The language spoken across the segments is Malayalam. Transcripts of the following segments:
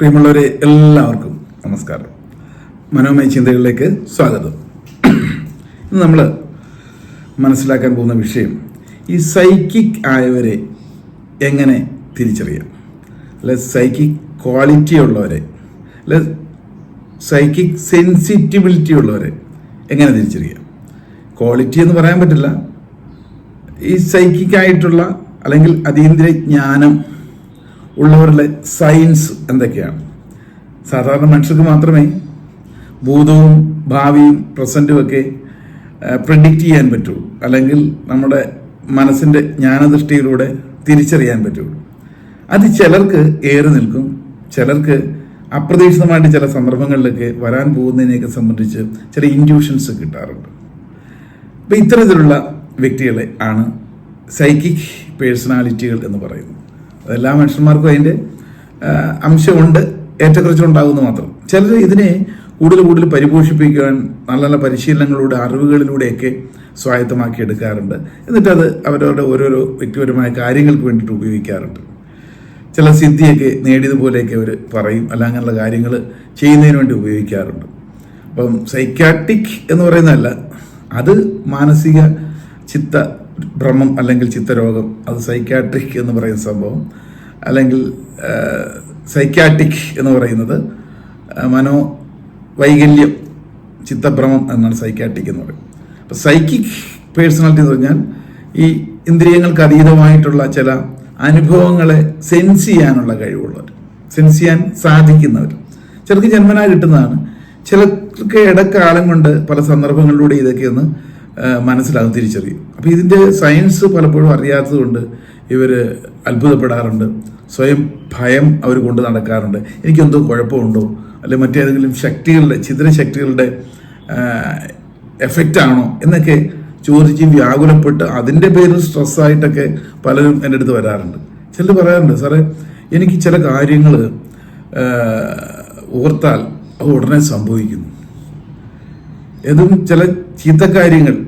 പ്രിയമുള്ളവരെ എല്ലാവർക്കും നമസ്കാരം. മനോമയ ചിന്തകളിലേക്ക് സ്വാഗതം. ഇന്ന് നമ്മൾ മനസ്സിലാക്കാൻ പോകുന്ന വിഷയം ഈ സൈക്കിക് ആയവരെ എങ്ങനെ തിരിച്ചറിയാം? അല്ലെ സൈക്കിക് ക്വാളിറ്റി ഉള്ളവരെ അല്ലെ സൈക്കിക് സെൻസിറ്റിവിലിറ്റി ഉള്ളവരെ എങ്ങനെ തിരിച്ചറിയാം? ക്വാളിറ്റി എന്ന് പറയാൻ പറ്റില്ല. ഈ സൈക്കിക് ആയിട്ടുള്ള അല്ലെങ്കിൽ അതീന്ദ്രിയ ജ്ഞാനം ഉള്ളവരുടെ സയൻസ് എന്തൊക്കെയാണ്? സാധാരണ മനുഷ്യർക്ക് മാത്രമേ ഭൂതവും ഭാവിയും പ്രസന്റും ഒക്കെ പ്രഡിക്റ്റ് ചെയ്യാൻ പറ്റുള്ളൂ അല്ലെങ്കിൽ നമ്മുടെ മനസ്സിന്റെ ജ്ഞാനദൃഷ്ടിയിലൂടെ തിരിച്ചറിയാൻ പറ്റുള്ളൂ അത് ചിലർക്ക് ഏറെ നിൽക്കും. ചിലർക്ക് അപ്രതീക്ഷിതമായിട്ട് ചില സന്ദർഭങ്ങളിലൊക്കെ വരാൻ പോകുന്നതിനെയൊക്കെ സംബന്ധിച്ച് ചില ഇൻഡ്യൂഷൻസ് കിട്ടാറുണ്ട്. അപ്പം ഇത്തരത്തിലുള്ള വ്യക്തികളെ ആണ് സൈക്കിക് പേഴ്സണാലിറ്റികൾ എന്ന് പറയുന്നത്. അതെല്ലാ മനുഷ്യന്മാർക്കും അതിന്റെ അംശമുണ്ട്. ഏറ്റക്കുറച്ചുണ്ടാകുന്നു മാത്രം. ചിലർ ഇതിനെ കൂടുതൽ കൂടുതൽ പരിപോഷിപ്പിക്കുവാൻ നല്ല നല്ല പരിശീലനങ്ങളിലൂടെ അറിവുകളിലൂടെയൊക്കെ സ്വായത്തമാക്കി എടുക്കാറുണ്ട്. എന്നിട്ട് അത് അവരവരുടെ ഓരോരോ വ്യക്തിപരമായ കാര്യങ്ങൾക്ക് വേണ്ടിയിട്ട് ഉപയോഗിക്കാറുണ്ട്. ചില സിദ്ധിയൊക്കെ നേടിയതുപോലെയൊക്കെ അവർ പറയും. അല്ല അങ്ങനെയുള്ള കാര്യങ്ങൾ ചെയ്യുന്നതിന് വേണ്ടി ഉപയോഗിക്കാറുണ്ട്. അപ്പം സൈക്കാട്ടിക് എന്ന് പറയുന്നതല്ല അത് മാനസിക ചിത്ത ഭ്രമം അല്ലെങ്കിൽ ചിത്തരോഗം അത് സൈക്കാട്രിക് എന്ന് പറയുന്ന സംഭവം അല്ലെങ്കിൽ സൈക്യാട്രിക് എന്ന് പറയുന്നത് മനോ വൈകല്യം ചിത്തഭ്രമം എന്നാണ് സൈക്യാട്രിക് എന്ന് പറയുന്നത്. അപ്പം സൈക്കിക് പേഴ്സണാലിറ്റി എന്ന് പറഞ്ഞാൽ ഈ ഇന്ദ്രിയങ്ങൾക്ക് അതീതമായിട്ടുള്ള ചില അനുഭവങ്ങളെ സെൻസ് ചെയ്യാനുള്ള കഴിവുള്ളവർ സെൻസ് ചെയ്യാൻ സാധിക്കുന്നവർ. ചിലർക്ക് ജന്മനാ കിട്ടുന്നതാണ്. ചിലർക്ക് ഇടക്കാലം കൊണ്ട് പല സന്ദർഭങ്ങളിലൂടെ ഇതൊക്കെ ഒന്ന് മനസ്സിലാകും തിരിച്ചറിയും. അപ്പോൾ ഇതിന്റെ സയൻസ് പലപ്പോഴും അറിയാത്തതുകൊണ്ട് ഇവർ അത്ഭുതപ്പെടാറുണ്ട്. സ്വയം ഭയം അവർ കൊണ്ട് നടക്കാറുണ്ട്. എനിക്കെന്തോ കുഴപ്പമുണ്ടോ? അല്ലെ മറ്റേതെങ്കിലും ശക്തികളുടെ ചിത്രശക്തികളുടെ എഫക്റ്റ് ആണോ എന്നൊക്കെ ചോദിച്ച് വ്യാകുലപ്പെട്ട് അതിന്റെ പേരിൽ സ്ട്രെസ്സായിട്ടൊക്കെ പലരും എന്റെ അടുത്ത് വരാറുണ്ട്. ചിലർ പറയാറുണ്ട് സാറേ എനിക്ക് ചില കാര്യങ്ങൾ ഓർത്താൽ അത് ഉടനെ സംഭവിക്കുന്നു. ഏതും ചില ചീത്തക്കാര്യങ്ങൾ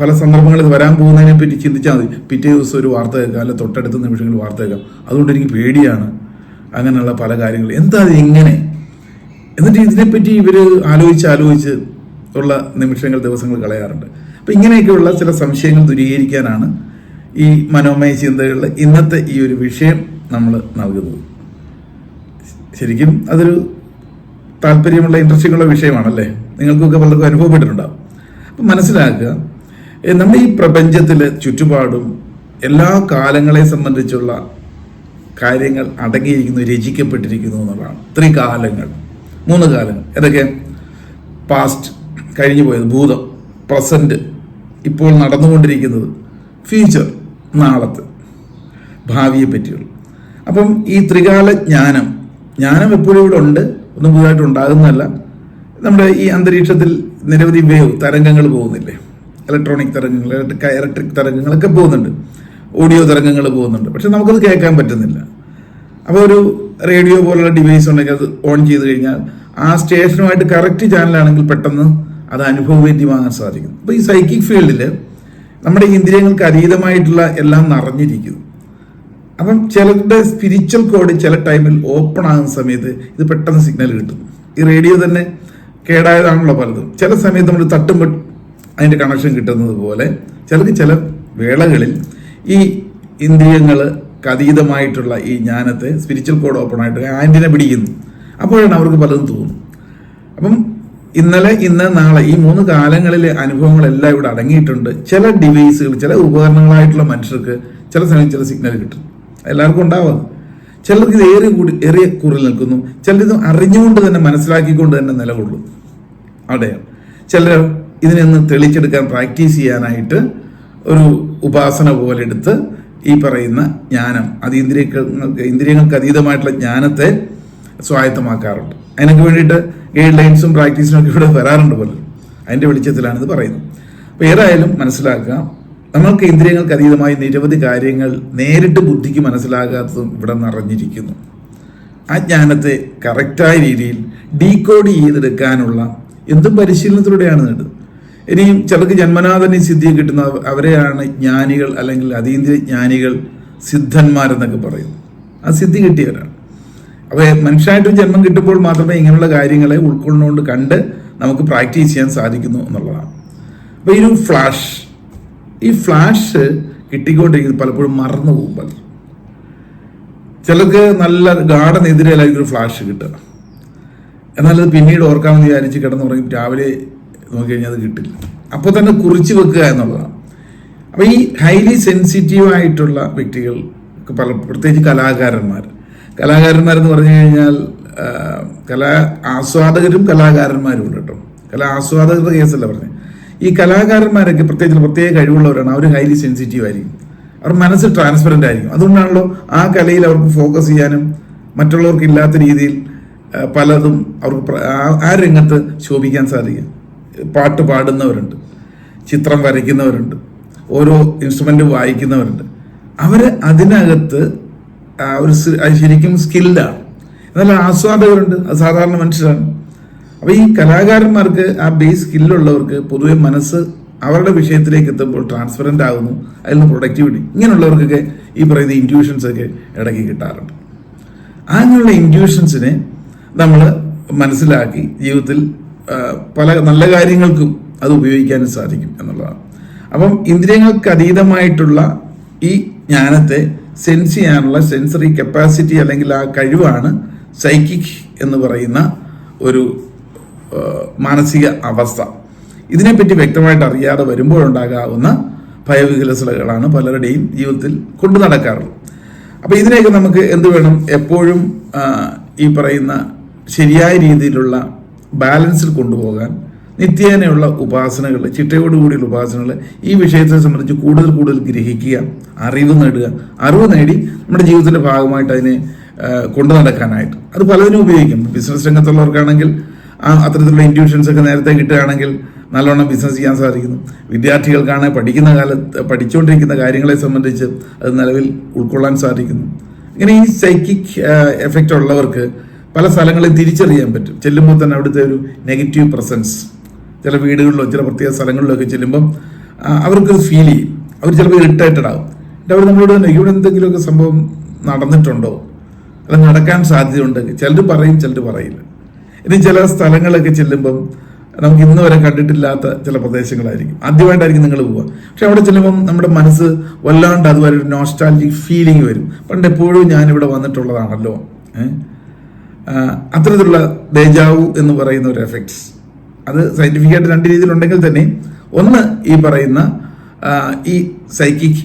പല സന്ദർഭങ്ങളിൽ വരാൻ പോകുന്നതിനെ പറ്റി ചിന്തിച്ചാൽ മതി. പിറ്റേ ദിവസം ഒരു വാർത്ത കേൾക്കാം അല്ലെ തൊട്ടടുത്ത നിമിഷങ്ങൾ വാർത്ത കേൾക്കാം. അതുകൊണ്ട് എനിക്ക് പേടിയാണ് അങ്ങനെയുള്ള പല കാര്യങ്ങൾ. എന്താ അത് എങ്ങനെ? എന്നിട്ട് ഇതിനെപ്പറ്റി ഇവർ ആലോചിച്ച് ആലോചിച്ച് ഉള്ള നിമിഷങ്ങൾ ദിവസങ്ങൾ കളയാറുണ്ട്. അപ്പം ഇങ്ങനെയൊക്കെയുള്ള ചില സംശയങ്ങൾ ദൂരീകരിക്കാനാണ് ഈ മനോമയ ചിന്തകളിൽ ഇന്നത്തെ ഈ ഒരു വിഷയം നമ്മൾ നൽകുന്നത്. ശരിക്കും അതൊരു താല്പര്യമുള്ള ഇൻട്രസ്റ്റിംഗ് ഉള്ള വിഷയമാണല്ലേ? നിങ്ങൾക്കൊക്കെ പലർക്കും അനുഭവപ്പെട്ടിട്ടുണ്ടാവും. അപ്പം മനസ്സിലാക്കുക നമ്മുടെ ഈ പ്രപഞ്ചത്തിലെ ചുറ്റുപാടും എല്ലാ കാലങ്ങളെ സംബന്ധിച്ചുള്ള കാര്യങ്ങൾ അടങ്ങിയിരിക്കുന്നു രചിക്കപ്പെട്ടിരിക്കുന്നു എന്നുള്ളതാണ്. ത്രികാലങ്ങൾ മൂന്ന് കാലങ്ങൾ. ഏതൊക്കെ പാസ്റ്റ് കഴിഞ്ഞു പോയത് ഭൂതം പ്രസന്റ് ഇപ്പോൾ നടന്നുകൊണ്ടിരിക്കുന്നത് ഫ്യൂച്ചർ നാളത്തെ ഭാവിയെ പറ്റിയുള്ള. അപ്പം ഈ ത്രികാല ജ്ഞാനം ജ്ഞാനം എപ്പോഴും ഇവിടെ ഉണ്ട് ഒന്നും പുതുതായിട്ട് ഉണ്ടാകുന്നതല്ല. നമ്മുടെ ഈ അന്തരീക്ഷത്തിൽ നിരവധി വേവ് തരംഗങ്ങൾ പോകുന്നില്ലേ? ഇലക്ട്രോണിക് തരംഗങ്ങൾ ഇലക്ട്രിക് തരംഗങ്ങളൊക്കെ പോകുന്നുണ്ട്. ഓഡിയോ തരംഗങ്ങൾ പോകുന്നുണ്ട്. പക്ഷെ നമുക്കത് കേൾക്കാൻ പറ്റുന്നില്ല. അപ്പോൾ ഒരു റേഡിയോ പോലുള്ള ഡിവൈസ് ഉണ്ടെങ്കിൽ അത് ഓൺ ചെയ്ത് കഴിഞ്ഞാൽ ആ സ്റ്റേഷനുമായിട്ട് കറക്റ്റ് ചാനലാണെങ്കിൽ പെട്ടെന്ന് അത് അനുഭവവേദ്യമാകാൻ സാധിക്കും. അപ്പോൾ ഈ സൈക്കിക് ഫീൽഡിൽ നമ്മുടെ ഇന്ദ്രിയങ്ങൾക്ക് അതീതമായിട്ടുള്ള എല്ലാം നിറഞ്ഞിരിക്കുന്നു. അപ്പം ചിലരുടെ സ്പിരിച്വൽ കോഡ് ചില ടൈമിൽ ഓപ്പൺ ആകുന്ന സമയത്ത് ഇത് പെട്ടെന്ന് സിഗ്നൽ കിട്ടും. ഈ റേഡിയോ തന്നെ കേടായതാണല്ലോ പലതും. ചില സമയത്ത് നമ്മൾ തട്ടുമ്പോൾ അതിന്റെ കണക്ഷൻ കിട്ടുന്നത് പോലെ ചിലർക്ക് ചില വേളകളിൽ ഈ ഇന്ദ്രിയങ്ങൾ അതീതമായിട്ടുള്ള ഈ ജ്ഞാനത്തെ സ്പിരിച്വൽ കോഡ് ഓപ്പൺ ആയിട്ട് ആന്റിനെ പിടിക്കുന്നു. അപ്പോഴാണ് അവർക്ക് പലതും തോന്നും. അപ്പം ഇന്നലെ ഇന്ന് നാളെ ഈ മൂന്ന് കാലങ്ങളിലെ അനുഭവങ്ങളെല്ലാം ഇവിടെ അടങ്ങിയിട്ടുണ്ട്. ചില ഡിവൈസുകൾ ചില ഉപകരണങ്ങളായിട്ടുള്ള മനുഷ്യർക്ക് ചില സമയം ചില സിഗ്നൽ കിട്ടും. എല്ലാവർക്കും ഉണ്ടാവാം. ചിലർക്ക് ഇത് ഏറെ കൂടി ഏറിയ കൂറിൽ നിൽക്കുന്നു. ചിലരിത് അറിഞ്ഞുകൊണ്ട് തന്നെ മനസ്സിലാക്കിക്കൊണ്ട് തന്നെ നിലകൊള്ളും. അവിടെയാണ്. ചിലർ ഇതിനൊന്ന് തെളിച്ചെടുക്കാൻ പ്രാക്ടീസ് ചെയ്യാനായിട്ട് ഒരു ഉപാസന പോലെ എടുത്ത് ഈ പറയുന്ന ജ്ഞാനം അതീന്ദ്രിയങ്ങൾക്ക് ഇന്ദ്രിയങ്ങൾക്ക് അതീതമായിട്ടുള്ള ജ്ഞാനത്തെ സ്വായത്തമാക്കാറുണ്ട്. അതിനൊക്കെ വേണ്ടിയിട്ട് ഗൈഡ് ലൈൻസും പ്രാക്ടീസും ഒക്കെ ഇവിടെ വരാറുണ്ട് പോലെ. അതിന്റെ വെളിച്ചത്തിലാണ് ഇത് പറയുന്നത്. അപ്പോൾ ഏതായാലും മനസ്സിലാക്കുക നമ്മൾക്ക് ഇന്ദ്രിയങ്ങൾക്ക് അതീതമായി നിരവധി കാര്യങ്ങൾ നേരിട്ട് ബുദ്ധിക്ക് മനസ്സിലാകാത്തതും ഇവിടെ നിറഞ്ഞിരിക്കുന്നു. ആ ജ്ഞാനത്തെ കറക്റ്റായ രീതിയിൽ ഡീകോഡ് ചെയ്തെടുക്കാനുള്ള എന്തും പരിശീലനത്തിലൂടെയാണ് നേടുന്നത് ഇനിയും ചിലർക്ക് ജന്മനാ തന്നെ ഈ സിദ്ധി കിട്ടുന്ന അവരെയാണ് ജ്ഞാനികൾ അല്ലെങ്കിൽ അതീന്ദ്ര ജ്ഞാനികൾ സിദ്ധന്മാരെന്നൊക്കെ പറയുന്നു. ആ സിദ്ധി കിട്ടിയവരാണ്. അപ്പോൾ മനുഷ്യനായിട്ട് ജന്മം കിട്ടുമ്പോൾ മാത്രമേ ഇങ്ങനെയുള്ള കാര്യങ്ങളെ ഉൾക്കൊള്ളുന്നുകൊണ്ട് കണ്ട് നമുക്ക് പ്രാക്ടീസ് ചെയ്യാൻ സാധിക്കുന്നു എന്നുള്ളതാണ്. അപ്പോൾ ഈ ഒരു ഫ്ലാഷ് ഈ ഫ്ലാഷ് കിട്ടിക്കൊണ്ടിരിക്കുന്നത് പലപ്പോഴും മറന്നു പോകും ചിലർക്ക് നല്ല ഗാഠനെതിരെ അല്ലെങ്കിൽ ഒരു ഫ്ലാഷ് കിട്ടുക. എന്നാലത് പിന്നീട് ഓർക്കാമെന്ന് വിചാരിച്ച് കിടന്നുറങ്ങി രാവിലെ നോക്കിക്കഴിഞ്ഞാൽ അത് കിട്ടില്ല. അപ്പോൾ തന്നെ കുറിച്ച് വെക്കുക എന്നുള്ളതാണ്. അപ്പോൾ ഈ ഹൈലി സെൻസിറ്റീവ് ആയിട്ടുള്ള വ്യക്തികൾ പല പ്രത്യേകിച്ച് കലാകാരന്മാർ. കലാകാരന്മാരെന്ന് പറഞ്ഞു കഴിഞ്ഞാൽ കലാ ആസ്വാദകരും കലാകാരന്മാരും ഉണ്ട് കേട്ടോ. കലാ ആസ്വാദകരുടെ കേസല്ല പറഞ്ഞത് ഈ കലാകാരന്മാരൊക്കെ പ്രത്യേകിച്ച് പ്രത്യേക കഴിവുള്ളവരാണ്. അവർ ഹൈലി സെൻസിറ്റീവ് ആയിരിക്കും. അവർ മനസ്സ് ട്രാൻസ്പെറന്റ് ആയിരിക്കും. അതുകൊണ്ടാണല്ലോ ആ കലയിൽ അവർക്ക് ഫോക്കസ് ചെയ്യാനും മറ്റുള്ളവർക്ക് ഇല്ലാത്ത രീതിയിൽ പലതും അവർക്ക് ആ രംഗത്ത് ശോഭിക്കാൻ സാധിക്കും പാട്ട് പാടുന്നവരുണ്ട് ചിത്രം വരയ്ക്കുന്നവരുണ്ട് ഓരോ ഇൻസ്ട്രുമെന്റ് വായിക്കുന്നവരുണ്ട്. അവർ അതിനകത്ത് ഒരു ശരിക്കും സ്കിൽഡാണ് എന്നാൽ ആസ്വാദകരുണ്ട് അത് സാധാരണ മനുഷ്യരാണ്. അപ്പോൾ ഈ കലാകാരന്മാർക്ക് ആ ബേസ് സ്കില്ലുള്ളവർക്ക് പൊതുവെ മനസ്സ് അവരുടെ വിഷയത്തിലേക്ക് എത്തുമ്പോൾ ട്രാൻസ്പെറന്റ് ആകുന്നു അതിൽ നിന്ന് പ്രൊഡക്ടിവിറ്റി ഇങ്ങനെയുള്ളവർക്കൊക്കെ ഈ പറയുന്ന ഇന്റ്യൂഷൻസ് ഒക്കെ ഇടയ്ക്ക് കിട്ടാറുണ്ട്. അങ്ങനെയുള്ള ഇന്റ്യൂഷൻസിനെ നമ്മൾ മനസ്സിലാക്കി ജീവിതത്തിൽ പല നല്ല കാര്യങ്ങൾക്കും അത് ഉപയോഗിക്കാനും സാധിക്കും എന്നുള്ളതാണ്. അപ്പം ഇന്ദ്രിയങ്ങൾക്ക് അതീതമായിട്ടുള്ള ഈ ജ്ഞാനത്തെ സെൻസ് ചെയ്യാനുള്ള സെൻസറി കപ്പാസിറ്റി അല്ലെങ്കിൽ ആ കഴിവാണ് സൈക്കിക് എന്ന് പറയുന്ന ഒരു മാനസിക അവസ്ഥ. ഇതിനെപ്പറ്റി വ്യക്തമായിട്ട് അറിയാതെ വരുമ്പോഴുണ്ടാകാവുന്ന ഭയവികലസലകളാണ് പലരുടെയും ജീവിതത്തിൽ കൊണ്ടു നടക്കാറുള്ളത്. അപ്പോൾ ഇതിനെയൊക്കെ നമുക്ക് എന്ത് വേണം? എപ്പോഴും ഈ പറയുന്ന ശരിയായ രീതിയിലുള്ള ബാലൻസിൽ കൊണ്ടുപോകാൻ നിത്യേനയുള്ള ഉപാസനകൾ ചിട്ടയോടുകൂടിയുള്ള ഉപാസനകൾ ഈ വിഷയത്തെ സംബന്ധിച്ച് കൂടുതൽ കൂടുതൽ ഗ്രഹിക്കുക അറിവ് നേടുക. അറിവ് നേടി നമ്മുടെ ജീവിതത്തിന്റെ ഭാഗമായിട്ട് അതിനെ കൊണ്ടു നടക്കാനായിട്ട്. അത് പലതിനും ഉപയോഗിക്കും. ബിസിനസ് രംഗത്തുള്ളവർക്കാണെങ്കിൽ ആ അത്തരത്തിലുള്ള ഇന്റ്യൂഷൻസ് ഒക്കെ നേരത്തെ കിട്ടുകയാണെങ്കിൽ നല്ലോണം ബിസിനസ് ചെയ്യാൻ സാധിക്കുന്നു. വിദ്യാർത്ഥികൾക്കാണ് പഠിക്കുന്ന കാലത്ത് പഠിച്ചുകൊണ്ടിരിക്കുന്ന കാര്യങ്ങളെ സംബന്ധിച്ച് അത് നിലവിൽ ഉൾക്കൊള്ളാൻ സാധിക്കുന്നു. ഇങ്ങനെ ഈ സൈക്കിക് എഫക്റ്റ് ഉള്ളവർക്ക് പല സ്ഥലങ്ങളിൽ തിരിച്ചറിയാൻ പറ്റും. ചെല്ലുമ്പോൾ തന്നെ അവിടുത്തെ ഒരു നെഗറ്റീവ് പ്രസൻസ് ചില വീടുകളിലോ ചില പ്രത്യേക സ്ഥലങ്ങളിലോ ഒക്കെ ചെല്ലുമ്പം അവർക്ക് ഫീൽ ചെയ്യും. അവർ ചിലപ്പോൾ ഇറിറ്റേറ്റഡ് ആകും എന്നിട്ട് അവർ നമ്മളോട് തന്നെ ഇവിടെ എന്തെങ്കിലുമൊക്കെ സംഭവം നടന്നിട്ടുണ്ടോ? അല്ല നടക്കാൻ സാധ്യതയുണ്ട്. ചിലർ പറയും ചിലർ പറയില്ല. ഇനി ചില സ്ഥലങ്ങളൊക്കെ ചെല്ലുമ്പം നമുക്ക് ഇന്ന് വരെ കണ്ടിട്ടില്ലാത്ത ചില പ്രദേശങ്ങളായിരിക്കും. ആദ്യമായിട്ടായിരിക്കും നിങ്ങൾ പോവുക. പക്ഷെ അവിടെ ചെല്ലുമ്പം നമ്മുടെ മനസ്സ് വല്ലാണ്ട് അതുപോലെ ഒരു നോസ്റ്റാലജിക് ഫീലിംഗ് വരും. പണ്ട് എപ്പോഴും ഞാനിവിടെ വന്നിട്ടുള്ളതാണല്ലോ. ഏഹ് അത്തരത്തിലുള്ള ദേജാവു എന്ന് പറയുന്ന ഒരു എഫക്ട്സ് അത് സയന്റിഫിക്കായിട്ട് രണ്ട് രീതിയിലുണ്ടെങ്കിൽ തന്നെ ഒന്ന് ഈ പറയുന്ന ഈ സൈക്കിക്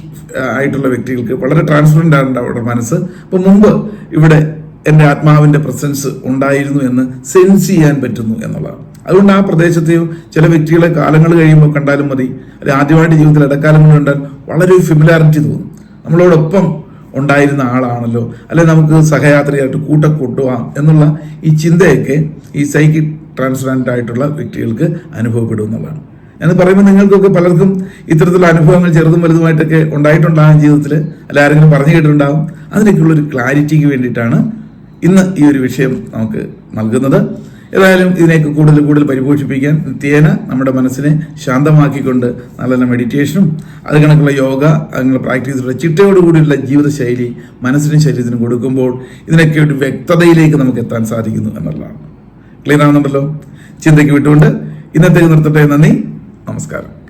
ആയിട്ടുള്ള വ്യക്തികൾക്ക് വളരെ ട്രാൻസ്പെറന്റ് ആണ് അവരുടെ മനസ്സ്. അപ്പൊ മുമ്പ് ഇവിടെ എന്റെ ആത്മാവിന്റെ പ്രസൻസ് ഉണ്ടായിരുന്നു എന്ന് സെൻസ് ചെയ്യാൻ പറ്റുന്നു എന്നുള്ളതാണ്. അതുകൊണ്ട് ആ പ്രദേശത്തെയോ ചില വ്യക്തികളെ കാലങ്ങൾ കഴിയുമ്പോൾ കണ്ടാലും മതി. അല്ലെങ്കിൽ ആദ്യമായിട്ട് ജീവിതത്തിൽ ഇടക്കാലങ്ങൾ കണ്ടാൽ വളരെ ഫിമിലാരിറ്റി തോന്നും. നമ്മളോടൊപ്പം ഉണ്ടായിരുന്ന ആളാണല്ലോ. അല്ലെ നമുക്ക് സഹയാത്രിയായിട്ട് കൂട്ടം കൊണ്ടുപോകാം എന്നുള്ള ഈ ചിന്തയൊക്കെ ഈ സൈക്കി ട്രാൻസ്പ്ലാന്റ് ആയിട്ടുള്ള വ്യക്തികൾക്ക് അനുഭവപ്പെടും എന്നുള്ളതാണ്. എന്ന് പറയുമ്പോൾ നിങ്ങൾക്കൊക്കെ പലർക്കും ഇത്തരത്തിലുള്ള അനുഭവങ്ങൾ ചെറുതും വലുതുമായിട്ടൊക്കെ ഉണ്ടായിട്ടുണ്ടാകും ജീവിതത്തിൽ അല്ല ആരെങ്കിലും പറഞ്ഞു കേട്ടിട്ടുണ്ടാകും. അതിനൊക്കെയുള്ള ഒരു ക്ലാരിറ്റിക്ക് വേണ്ടിയിട്ടാണ് ഇന്ന് ഈ ഒരു വിഷയം നമുക്ക് നൽകുന്നത്. ഏതായാലും ഇതിനെയൊക്കെ കൂടുതൽ കൂടുതൽ പരിപോഷിപ്പിക്കാൻ നിത്യേന നമ്മുടെ മനസ്സിനെ ശാന്തമാക്കിക്കൊണ്ട് നല്ല നല്ല മെഡിറ്റേഷനും അത് കണക്കുള്ള യോഗ അങ്ങനെയുള്ള പ്രാക്ടീസുള്ള ചിട്ടയോടുകൂടിയുള്ള ജീവിതശൈലി മനസ്സിനും ശരീരത്തിനും കൊടുക്കുമ്പോൾ ഇതിനൊക്കെ ഒരു വ്യക്തതയിലേക്ക് നമുക്ക് എത്താൻ സാധിക്കുന്നു എന്നുള്ളതാണ്. ക്ലിയർ ആവുന്നുണ്ടല്ലോ? ചിന്തയ്ക്ക് വിട്ടുകൊണ്ട് ഇന്നത്തേക്ക് നിർത്തട്ടെ. നന്ദി. നമസ്കാരം.